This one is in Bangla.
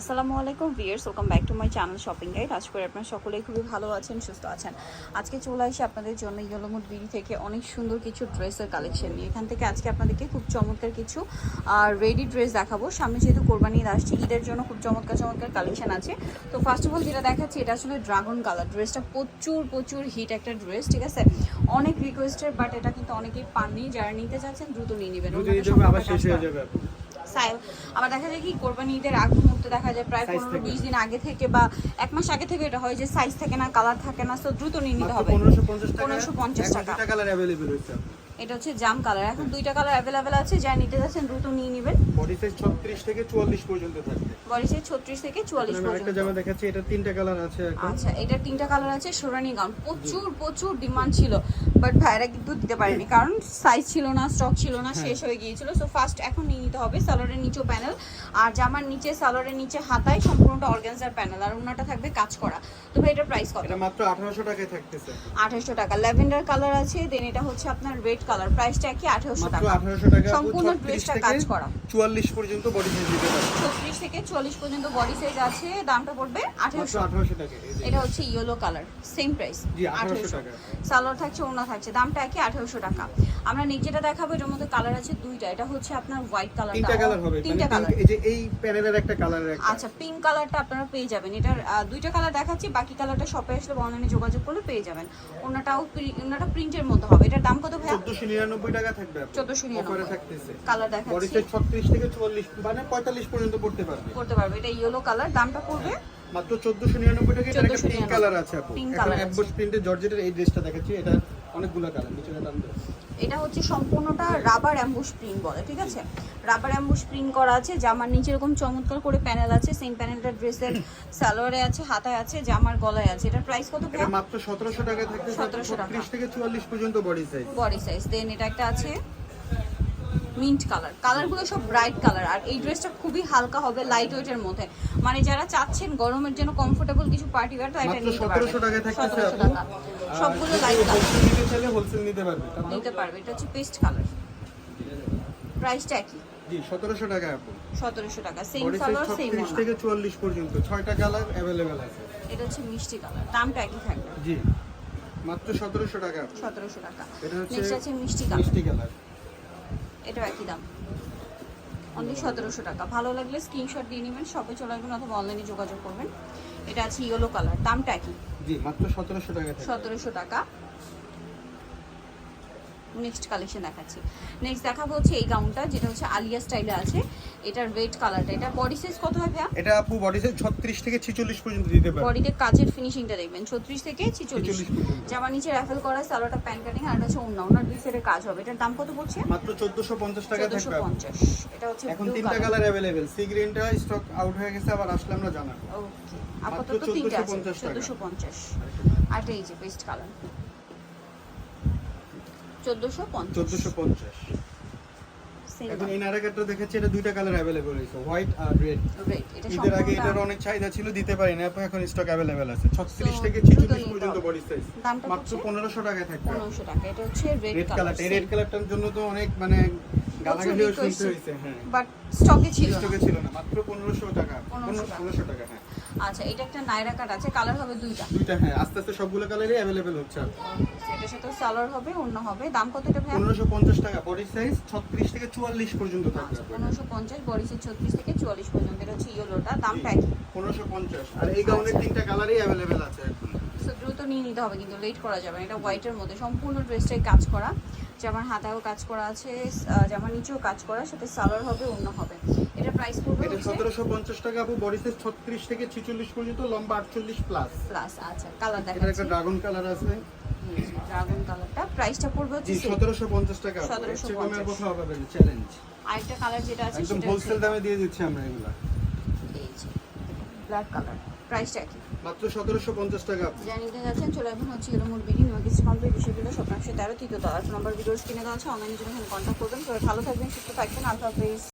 আসসালামু আলাইকুম viewers welcome back to my channel shopping guide. আজ করে আপনারা সকলেই খুবই ভালো আছেন সুস্থ আছেন। আজকে চলে আসি আপনাদের জন্য ইয়েলোমুড বিড়ি থেকে অনেক সুন্দর কিছু ড্রেসের কালেকশন নিয়ে। এখান থেকে আজকে আপনাদেরকে খুব চমৎকার কিছু রেডি ড্রেস দেখাবো। সামনে যেহেতু কোরবানি ঈদ আসছে ঈদের জন্য খুব চমৎকার চমৎকার কালেকশন আছে। তো ফার্স্ট অফ অল যেটা দেখাচ্ছি এটা আসলে ড্রাগন কালার ড্রেসটা প্রচুর প্রচুর হিট একটা ড্রেস ঠিক আছে? অনেক রিকোয়েস্টের বাট এটা কিন্তু অনেকেই পাননি। যারা নিতে চাচ্ছেন দ্রুত নিয়ে নেবেন। আবার দেখা যায় কি কোরবানিদের আগ মুহূর্তে দেখা যায় প্রায় পনেরো বিশ দিন আগে থেকে বা এক মাস আগে থেকে এটা হয় যে সাইজ থাকে না কালার থাকে না তো দ্রুত নিয়ে নিতে হবে। পনেরোশো পঞ্চাশ টাকা। কালার এটা হচ্ছে জাম কালার। এখন দুইটা কালার অ্যাভেলেবেল আছে যা নিতে যাচ্ছেন দ্রুত নিয়ে নেবেন। বডি সাইজ 36 থেকে 44 পর্যন্ত থাকবে। বডি সাইজ ছত্রিশ থেকে চুয়াল্লিশ আমি আরেকটা পর্যন্ত। জামা দেখাচ্ছি এটা তিনটা কালার আছে এখন। আচ্ছা এটা তিনটা কালার আছে সোরানি গাউন। প্রচুর প্রচুর ডিমান্ড ছিল বাট ভাইরা কিন্তু দিতে পারেনি কারণ সাইজ ছিল না স্টক ছিল না শেষ হয়ে গিয়েছিল। সো ফার্স্ট এখন নিয়ে নিতে হবে সালোয়ারের নিচেও প্যানেল আর জামার নিচে সালোয়ারের নিচে হাতায় সম্পূর্ণটা অর্গানজার প্যানেল আর ওনাটা থাকবে কাজ করা। তো ভাই এটার প্রাইস কত? এটা মাত্র 1800 টাকায় থাকতেছে। আঠাশশো টাকা। ল্যাভেন্ডার কালার আছে দেন এটা হচ্ছে আপনার রেড কালার প্রাইসটা কি আঠারোশো মাত্র টাকা। 1800 টাকা সম্পূর্ণ ড্রেসটা কাজ করা। 44 পর্যন্ত বডি সাইজ দিতে পারবে। থেকে চল্লিশ পর্যন্ত বডি সাইজ আছে দামটা পড়বে আঠারোশো। 1800 টাকা এটা হচ্ছে ইয়েলো কালার সেম প্রাইস জি, 1800 টাকা। সালোয়ার থাকছে ওনা থাকছে দামটা একই আঠারোশো টাকা। আমরা যেটা দেখাবো এটার মধ্যে কালার আছে দুইটা। এটা হচ্ছে আপনার হোয়াইট কালার তিনটা কালার হবে তিনটা মানে কালার pink- এই যে এই প্যানেলের একটা একটা। আচ্ছা পিঙ্ক কালারটা আপনারা পেয়ে যাবেন। এটার দুইটা কালার দেখাচ্ছি বাকি কালারটা শপে আসলে অনলাইনে যোগাযোগ করলে পেয়ে যাবেন। ওনাটাও ওনাটা প্রিন্টের মধ্যে হবে। এটার দাম কত ভাইয়া? 1499 টাকা থাকবে আপু। 1499 অফারে থাকতেছে। কালার বডি দেখাচ্ছি। সাইজ 36 থেকে 44 মানে 45 পর্যন্ত পড়তে পারবে। করতে পারবে। এটা ইয়েলো কালার দামটা পড়বে? মাত্র 1499 টাকা এটার একটা পিঙ্ক কালার আছে আপু। এখন। অ্যাম্বুশ প্রিন্টের জর্জেটের এই ড্রেসটা দেখাচ্ছি। এটা অনেকগুলো কালার নিচে দাম দেয় এটা হচ্ছে সম্পূর্ণটা রাবার অ্যাম্বুশ প্রিন্ট বলে ঠিক আছে? রাবার অ্যাম্বুশ প্রিন্ট করা আছে জামার নিচে এরকম চমৎকার করে প্যানেল আছে সেম প্যানেলটা ড্রেসের সালোয়ারে আছে হাতায় আছে জামার গলায় আছে। এটার প্রাইস কত এটা মাত্র 1700 টাকা থাকতে 1700 টাকা। 36 থেকে 44 পর্যন্ত body size body size then এটা একটা আছে মিন্ট কালার কালারগুলো সব ব্রাইট কালার আর এই ড্রেসটা খুবই হালকা হবে লাইট ওয়েটের মধ্যে। মানে যারা চাচ্ছেন গরমের জন্য কমফোর্টেবল কিছু পার্টি ওয়্যার তো এটা নিতে পারবেন। 1700 টাকায় থাকতেছে 1700 টাকা। সবগুলো লাইট কালার হোলসেল নিতে চাইলে হোলসেল নিতে পারবে তারপর নিতে পারবে এটা হচ্ছে পেস্ট কালার প্রাইসটা একই জি 1700 টাকা আপু সতেরোশো টাকা same body size colour same 36 থেকে 44 পর্যন্ত 6টা কালার अवेलेबल আছে এটা হচ্ছে মিষ্টি কালার দামটা একই থাকবে জি মাত্র 1700 টাকা আপু সতেরোশো টাকা এটা হচ্ছে নেক্সট আছে মিষ্টি কালার মিষ্টি কালার এটাও একই দাম অনলি সতেরোশো টাকা। ভালো লাগলে স্ক্রিনশট দিয়ে নেবেন শপে চলে আসবেন অথবা অনলাইনে যোগাযোগ করবেন। এটা আছে ইয়েলো কালার দামটা কি? জি মাত্র 1700 টাকা সতেরোশো টাকা। নেক্সট কালেকশন দেখাচ্ছি। নেক্সট দেখাবো হচ্ছে এই গাউনটা যেটা হচ্ছে আলিয়া স্টাইলে আছে। এটার রেড কালারটা এটা বডি সাইজ কত হয় ভাইয়া এটা আপু বডি সাইজ 36 থেকে 46 পর্যন্ত দিতে পারবে বডিতে কাজের ফিনিশিংটা দেখবেন ছত্রিশ থেকে ছিচল্লিশ 46 পর্যন্ত। জামা নিচে র্যাফেল করা সালোটা প্যান্ট কাটিং আর এটা হচ্ছে অন্য ওনার দুই সাইডে কাজ হবে এটার দাম কত পড়ছে মাত্র 1450 টাকা চোদ্দশো থাকবে আপু। পঞ্চাশ এটা হচ্ছে এখন blue তিনটা colour। কালার अवेलेबल সি গ্রিনটা স্টক আউট হয়ে গেছে আবার আসলে আমরা জানাবো ওকে মাত্র আপাতত তিনটা আছে 1450 টাকা। চোদ্দশো পঞ্চাশ আর এটা এই যে পেস্ট কালার চোদ্দশো পঞ্চাশ 1450 সেম এখন এই নারাকারটা দেখেছি এটা দুইটা কালার अवेलेबल হয়েছে হোয়াইট আর রেড রেড এটা ঈদের আগে এটার সম্পূর্ণটা অনেক চাহিদা ছিল দিতে পারি না আপু এখন স্টক अवेलेबल আছে 36 So, থেকে দ্রুত 46 নিতে পর্যন্ত হবে। বডি সাইজ দামটা মাত্র হচ্ছে 1500 টাকায় থাকবে পনেরোশো টাকা এটা হচ্ছে রেড রেড কালার কালারটা এই রেড কালারটার জন্য তো অনেক মানে গালাগালিও শুনতে হয়েছে হ্যাঁ বাট স্টকে ছিল না স্টকে ছিল না মাত্র 1500 টাকা 1500 টাকা। 1500 টাকা হ্যাঁ আচ্ছা এটা একটা নাইরা কাট আছে কালার হবে দুইটা দুইটা হ্যাঁ আস্তে আস্তে সবগুলো কালারই अवेलेबल হচ্ছে আর এটার সাথে সালোয়ার হবে অন্য হবে দাম কত এটা ভাই 1550 টাকা বডি সাইজ 36 থেকে 44 পর্যন্ত থাকবে আচ্ছা আপনার। পনেরোশো পঞ্চাশ বডিসের ছত্রিশ থেকে চুয়াল্লিশ পর্যন্ত এটা হচ্ছে ইয়েলোটা দামটা একই 1550 আর এই গাউনের তিনটা কালারই अवेलेबल আছে এখন সো দ্রুত নিয়ে নিতে হবে কিন্তু লেট করা যাবে না। এটা হোয়াইটের মধ্যে। সম্পূর্ণ ড্রেসটাই কাজ করা। জামার হাতায়ও কাজ করা আছে জামার নিচেও কাজ করা সাথে সালোয়ার হবে অন্য হবে। এটা প্রাইস পড়বে এটা হচ্ছে 1750 টাকা আপু বডি সাইজ 36 থেকে 46 পর্যন্ত লম্বা 48 প্লাস প্লাস আচ্ছা কালার এটা একটা ড্রাগন কালার আছে। ড্রাগন কালারটা প্রাইসটা পড়বে হচ্ছে জি 1750 টাকা আপু। এর 1750 চেয়ে কমে আর কোথাও চ্যালেঞ্জ আরেকটা কালার যেটা আছে একদম সেটা হোলসেল দামে দিয়ে দিচ্ছি আমরা এগুলা। ব্ল্যাক কালার প্রাইসটা একই। মাত্র 1750 টাকা জানিয়ে যাচ্ছেন, চলে এখন হচ্ছে এরমুর বিডি কিছু কমপ্লিট বিষয়গুলো শতাংশ তেরো তৃতীয় দশ নম্বর ভিডিওস কিনে দেওয়া আছে অনলাইনে জন্য কন্ট্যাক্ট করবেন। ভালো থাকবেন, সুস্থ থাকবেন। আল্লাহ হাফেজ।